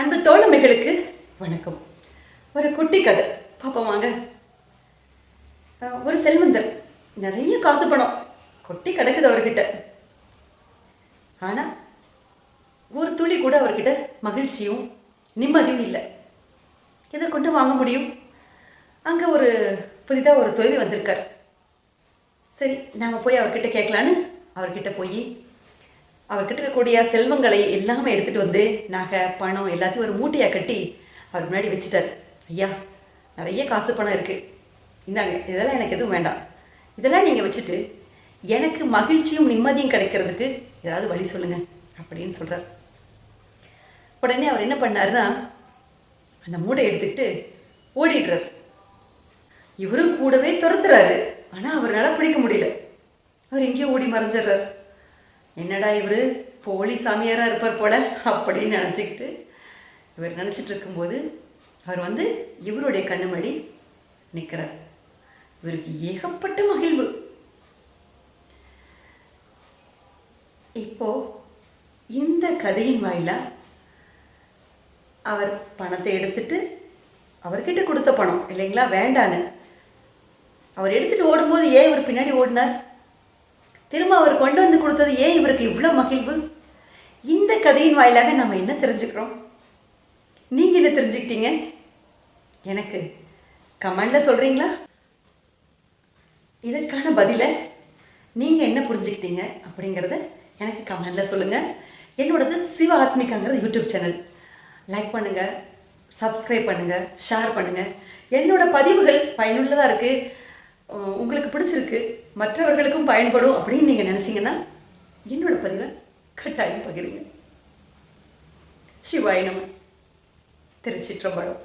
அன்பு தோழமைகளுக்கு வணக்கம். ஒரு குட்டி கதை. பார்ப்போம் வாங்க. ஒரு செல்வந்தர். நிறைய காசு பணம். கொட்டி கிடக்குது அவர்கிட்ட. ஆனால் ஒரு துளி கூட அவர்கிட்ட மகிழ்ச்சியும் நிம்மதியும் இல்லை. இதை கொண்டு வாங்க முடியும்? அங்கே ஒரு புதிதாக ஒரு தொழில் வந்திருக்கார். சரி நாம் போய் அவர்கிட்ட கேட்கலான்னு அவர்கிட்ட போய் அவர்கிட்ட இருக்கக்கூடிய செல்வங்களை எல்லாமே எடுத்துகிட்டு வந்து நகை பணம் எல்லாத்தையும் ஒரு மூட்டையாக கட்டி அவர் முன்னாடி வச்சுட்டார். ஐயா நிறைய காசு பணம் இருக்குது இந்தாங்க இதெல்லாம் எனக்கு எதுவும் வேண்டாம். இதெல்லாம் நீங்கள் வச்சுட்டு எனக்கு மகிழ்ச்சியும் நிம்மதியும் கிடைக்கிறதுக்கு ஏதாவது வழி சொல்லுங்கள் அப்படின்னு சொல்கிறார் உடனே அவர் என்ன பண்ணாருன்னா அந்த மூடை எடுத்துக்கிட்டு ஓடிடுறார். இவரும் கூடவே துரத்துறாரு. ஆனால் அவரால் பிடிக்க முடியல. அவர் எங்கேயோ ஓடி மறைஞ்சிடுறார். என்னடா இவர்? போலி சாமியாராக இருப்பார் போல அப்படின்னு நினச்சிக்கிட்டு இவர் நினச்சிட்டு இருக்கும்போது அவர் வந்து இவருடைய கண்ணு முன்னாடி நிற்கிறார் இவருக்கு ஏகப்பட்ட மகிழ்வு. இப்போ இந்த கதையின் வாயிலா அவர் பணத்தை எடுத்துட்டு அவர்கிட்ட கொடுத்த பணம் இல்லைங்களா? வேண்டான்னு. அவர் எடுத்துட்டு ஓடும்போது ஏன் இவர் பின்னாடி ஓடினார்? திரும்ப அவர் கொண்டு வந்து ஏன் இவருக்கு இவ்வளோ மகிழ்வு? இந்த கதையின் வாயிலாக நம்ம என்ன தெரிஞ்சுக்கிறோம்? நீங்கள் என்ன தெரிஞ்சுக்கிட்டீங்க? எனக்கு கமெண்டில் சொல்கிறீங்களா இதற்கான பதிலை நீங்கள் என்ன புரிஞ்சுக்கிட்டீங்க அப்படிங்கிறத எனக்கு கமெண்டில் சொல்லுங்கள் என்னோடது சிவ ஆத்மிகாங்கிறது யூடியூப் சேனல். லைக் பண்ணுங்கள் சப்ஸ்கிரைப் பண்ணுங்கள் ஷேர் பண்ணுங்கள் என்னோட பதிவுகள் பயனுள்ளதாக இருக்குது உங்களுக்கு பிடிச்சிருக்கு மற்றவர்களுக்கும் பயன்படும் அப்படின்னு நீங்கள் நினச்சிங்கன்னா என்னோட பதிவை கட்டாயம் பகிருங்க. சிவாயினம் திருச்சிற்றம்பலம்.